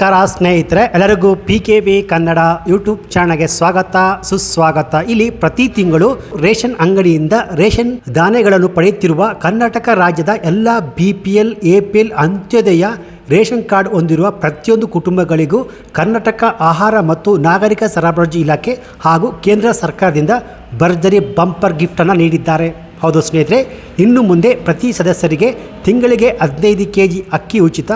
ನಮಸ್ಕಾರ ಸ್ನೇಹಿತರೆ, ಎಲ್ಲರಿಗೂ P K V Kannada YouTube ಚಾನಲ್ಗೆ ಸ್ವಾಗತ, ಸುಸ್ವಾಗತ. ಇಲ್ಲಿ ಪ್ರತಿ ತಿಂಗಳು ರೇಷನ್ ಅಂಗಡಿಯಿಂದ ರೇಷನ್ ಧಾನ್ಯಗಳನ್ನು ಪಡೆಯುತ್ತಿರುವ ಕರ್ನಾಟಕ ರಾಜ್ಯದ ಎಲ್ಲ B P L A P L Antyodaya ration card ಹೊಂದಿರುವ ಪ್ರತಿಯೊಂದು ಕುಟುಂಬಗಳಿಗೂ ಕರ್ನಾಟಕ ಆಹಾರ ಮತ್ತು ನಾಗರಿಕ ಸರಬರಾಜು ಇಲಾಖೆ ಹಾಗೂ ಕೇಂದ್ರ ಸರ್ಕಾರದಿಂದ ಭರ್ಜರಿ ಬಂಪರ್ ಗಿಫ್ಟನ್ನು ನೀಡಿದ್ದಾರೆ. ಹೌದು ಸ್ನೇಹಿತರೆ, ಇನ್ನು ಮುಂದೆ ಪ್ರತಿ ಸದಸ್ಯರಿಗೆ ತಿಂಗಳಿಗೆ ಹದಿನೈದು ಕೆ ಜಿ ಅಕ್ಕಿ ಉಚಿತ.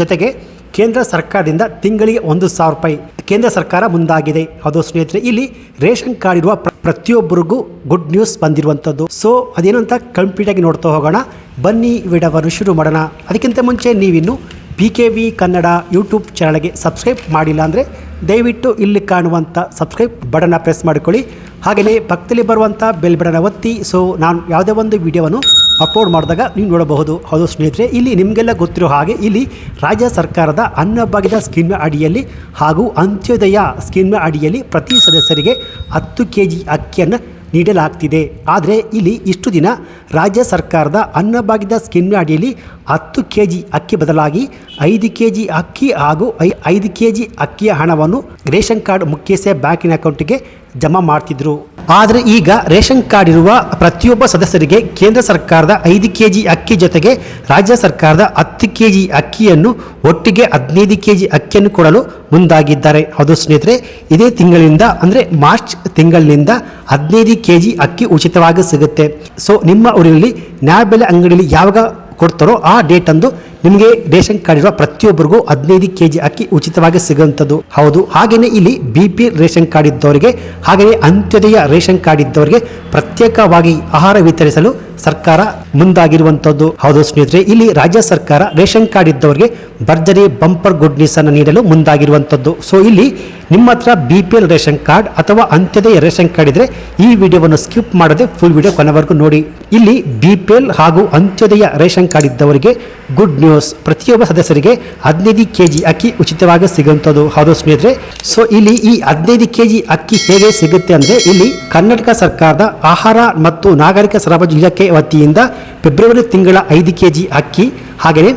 ಜೊತೆಗೆ ಕೇಂದ್ರ ಸರ್ಕಾರದಿಂದ ತಿಂಗಳಿಗೆ ಒಂದು ಸಾವಿರ ರೂಪಾಯಿ ಕೇಂದ್ರ ಸರ್ಕಾರ ಮುಂದಾಗಿದೆ. ಅದು ಸ್ನೇಹಿತರೆ, ಇಲ್ಲಿ ರೇಷನ್ ಕಾರ್ಡ್ ಇರುವ ಪ್ರತಿಯೊಬ್ಬರಿಗೂ ಗುಡ್ ನ್ಯೂಸ್ ಬಂದಿರುವಂಥದ್ದು. ಸೊ ಅದೇನು ಅಂತ ಕಂಪ್ಲೀಟ್ ಆಗಿ ನೋಡ್ತಾ ಹೋಗೋಣ. ಬನ್ನಿ ವಿಡವನ್ನು ಶುರು ಮಾಡೋಣ. ಅದಕ್ಕಿಂತ ಮುಂಚೆ ನೀವಿನ್ನು P K V Kannada YouTube ಚಾನಲ್ಗೆ ಸಬ್ಸ್ಕ್ರೈಬ್ ಮಾಡಿಲ್ಲ ಅಂದರೆ ದಯವಿಟ್ಟು ಇಲ್ಲಿ ಕಾಣುವಂಥ ಸಬ್ಸ್ಕ್ರೈಬ್ ಬಟನ್ನ ಪ್ರೆಸ್ ಮಾಡಿಕೊಳ್ಳಿ. ಹಾಗೆಯೇ ಪಕ್ಕದಲ್ಲಿ ಬರುವಂಥ ಬೆಲ್ ಬಟನ್ನ ಒತ್ತಿ. ಸೊ ನಾನು ಯಾವುದೇ ಒಂದು ವಿಡಿಯೋವನ್ನು ಅಪ್ಲೋಡ್ ಮಾಡಿದಾಗ ನೀವು ನೋಡಬಹುದು. ಹೌದು ಸ್ನೇಹಿತರೆ, ಇಲ್ಲಿ ನಿಮಗೆಲ್ಲ ಗೊತ್ತಿರೋ ಹಾಗೆ ಇಲ್ಲಿ ರಾಜ್ಯ ಸರ್ಕಾರದ ಅನ್ನಭಾಗ್ಯದ ಸ್ಕೀಮ್ ಅಡಿಯಲ್ಲಿ ಹಾಗೂ ಅಂತ್ಯೋದಯ ಸ್ಕೀಮ್ ಅಡಿಯಲ್ಲಿ ಪ್ರತಿ ಸದಸ್ಯರಿಗೆ ಹತ್ತು ಕೆ ಜಿ ಅಕ್ಕಿಯನ್ನು ನೀಡಲಾಗ್ತಿದೆ. ಆದರೆ ಇಲ್ಲಿ ಇಷ್ಟು ದಿನ ರಾಜ್ಯ ಸರ್ಕಾರದ ಅನ್ನಭಾಗ್ಯದ ಸ್ಕೀಮ್ ಅಡಿಯಲ್ಲಿ ಹತ್ತು ಕೆ ಜಿ ಅಕ್ಕಿ ಬದಲಾಗಿ ಐದು ಕೆ ಜಿ ಅಕ್ಕಿ ಹಾಗೂ ಐ, ಐದು ಕೆ ಜಿ ಅಕ್ಕಿಯ ಹಣವನ್ನು ರೇಷನ್ ಕಾರ್ಡ್ ಮುಖ್ಯಸ್ಥೆ ಬ್ಯಾಂಕಿನ ಅಕೌಂಟಿಗೆ ಜಮಾ ಮಾಡ್ತಿದ್ರು. ಆದರೆ ಈಗ ರೇಷನ್ ಕಾರ್ಡ್ ಇರುವ ಪ್ರತಿಯೊಬ್ಬ ಸದಸ್ಯರಿಗೆ ಕೇಂದ್ರ ಸರ್ಕಾರದ ಐದು ಕೆ ಜಿ ಅಕ್ಕಿ ಜೊತೆಗೆ ರಾಜ್ಯ ಸರ್ಕಾರದ ಹತ್ತು ಕೆ ಜಿ ಅಕ್ಕಿಯನ್ನು ಒಟ್ಟಿಗೆ ಹದಿನೈದು ಕೆ ಜಿ ಅಕ್ಕಿಯನ್ನು ಕೊಡಲು ಮುಂದಾಗಿದ್ದಾರೆ. ಹೌದು ಸ್ನೇಹಿತರೆ, ಇದೇ ತಿಂಗಳಿಂದ ಅಂದರೆ ಮಾರ್ಚ್ ತಿಂಗಳಿನಿಂದ ಹದಿನೈದು ಕೆ ಜಿ ಅಕ್ಕಿ ಉಚಿತವಾಗಿ ಸಿಗುತ್ತೆ. ಸೊ ನಿಮ್ಮ ಊರಿನಲ್ಲಿ ನ್ಯಾಯಬೆಲೆ ಅಂಗಡಿಯಲ್ಲಿ ಯಾವಾಗ ಕೊಡ್ತಾರೋ ಆ ಡೇಟ್ ಅಂದು ನಿಮಗೆ ರೇಷನ್ ಕಾರ್ಡ್ ಇರುವ ಪ್ರತಿಯೊಬ್ಬರಿಗೂ ಹದಿನೈದು ಕೆ ಜಿ ಅಕ್ಕಿ ಉಚಿತವಾಗಿ ಸಿಗುವಂಥದ್ದು. ಹೌದು ಹಾಗೆಯೇ ಇಲ್ಲಿ ಬಿ ಪಿ ರೇಷನ್ ಕಾರ್ಡ್ ಇದ್ದವರಿಗೆ ಹಾಗೆಯೇ ಅಂತ್ಯೋದಯ ರೇಷನ್ ಕಾರ್ಡ್ ಇದ್ದವರಿಗೆ ಪ್ರತ್ಯೇಕವಾಗಿ ಆಹಾರ ವಿತರಿಸಲು ಸರ್ಕಾರ ಮುಂದಾಗಿರುವಂತದ್ದು. ಹೌದು ಸ್ನೇಹಿತರೆ, ಇಲ್ಲಿ ರಾಜ್ಯ ಸರ್ಕಾರ ರೇಷನ್ ಕಾರ್ಡ್ ಇದ್ದವರಿಗೆ ಭರ್ಜರಿ ಬಂಪರ್ ಗುಡ್ ನ್ಯೂಸ್ ಅನ್ನು ನೀಡಲು ಮುಂದಾಗಿರುವಂತದ್ದು. ಸೊ ಇಲ್ಲಿ ನಿಮ್ಮ ಹತ್ರ B P L ration card ಅಥವಾ ಅಂತ್ಯೋದಯ ರೇಷನ್ ಕಾರ್ಡ್ ಇದ್ರೆ ಈ ವಿಡಿಯೋವನ್ನು ಸ್ಕಿಪ್ ಮಾಡದೆ ಫುಲ್ ವಿಡಿಯೋ ಕೊನೆವರೆಗೂ ನೋಡಿ. ಇಲ್ಲಿ ಬಿ ಪಿ ಎಲ್ ಹಾಗೂ ಅಂತ್ಯೋದಯ ರೇಷನ್ ಕಾರ್ಡ್ ಇದ್ದವರಿಗೆ ಗುಡ್ ನ್ಯೂಸ್ ಪ್ರತಿಯೊಬ್ಬ ಸದಸ್ಯರಿಗೆ ಹದಿನೈದು ಕೆ ಜಿ ಅಕ್ಕಿ ಉಚಿತವಾಗಿ ಸಿಗುವಂಥದ್ದು ಹೌದು ಸ್ನೇಹಿತರೆ ಸೊ ಇಲ್ಲಿ ಈ ಹದಿನೈದು ಕೆ ಜಿ ಅಕ್ಕಿ ಹೇಗೆ ಸಿಗುತ್ತೆ ಅಂದರೆ ಇಲ್ಲಿ ಕರ್ನಾಟಕ ಸರ್ಕಾರದ ಆಹಾರ ಮತ್ತು ನಾಗರಿಕ ಸರಬರಾಜು ಇಲಾಖೆ ವತಿಯಿಂದ ಫೆಬ್ರವರಿ ತಿಂಗಳ ಐದು ಕೆ ಜಿ ಅಕ್ಕಿ, ಹಾಗೆಯೇ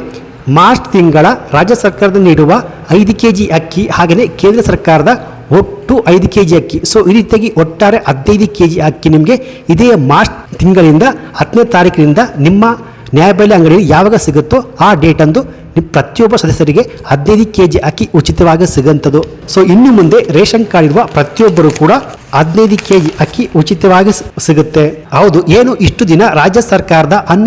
ಮಾರ್ಚ್ ತಿಂಗಳ ರಾಜ್ಯ ಸರ್ಕಾರದ ನೀಡುವ ಐದು ಕೆ ಜಿ ಅಕ್ಕಿ, ಹಾಗೆಯೇ ಕೇಂದ್ರ ಸರ್ಕಾರದ ಒಟ್ಟು ಐದು ಕೆ ಜಿ ಅಕ್ಕಿ. ಸೊ ಈ ರೀತಿಯಾಗಿ ಒಟ್ಟಾರೆ ಹದಿನೈದು ಕೆ ಜಿ ಅಕ್ಕಿ ನಿಮಗೆ ಇದೇ ಮಾರ್ಚ್ ತಿಂಗಳಿಂದ ಹತ್ತನೇ ತಾರೀಕಿನಿಂದ ನಿಮ್ಮ ನ್ಯಾಯಬೆಲೆ ಅಂಗಡಿಯಲ್ಲಿ ಯಾವಾಗ ಸಿಗುತ್ತೋ ಆ ಡೇಟಂದು ಪ್ರತಿಯೊಬ್ಬ ಸದಸ್ಯರಿಗೆ ಹದಿನೈದು ಕೆ ಜಿ ಅಕ್ಕಿ ಉಚಿತವಾಗಿ ಸಿಗುವಂಥದ್ದು. ಸೊ ಇನ್ನು ಮುಂದೆ ರೇಷನ್ ಕಾರ್ಡ್ ಇರುವ ಪ್ರತಿಯೊಬ್ಬರು ಕೂಡ ಹದಿನೈದು ಕೆ ಜಿ ಅಕ್ಕಿ ಉಚಿತವಾಗಿ ಸಿಗುತ್ತೆ. ಹೌದು, ಏನು ಇಷ್ಟು ದಿನ ರಾಜ್ಯ ಸರ್ಕಾರದ ಅನ್ನ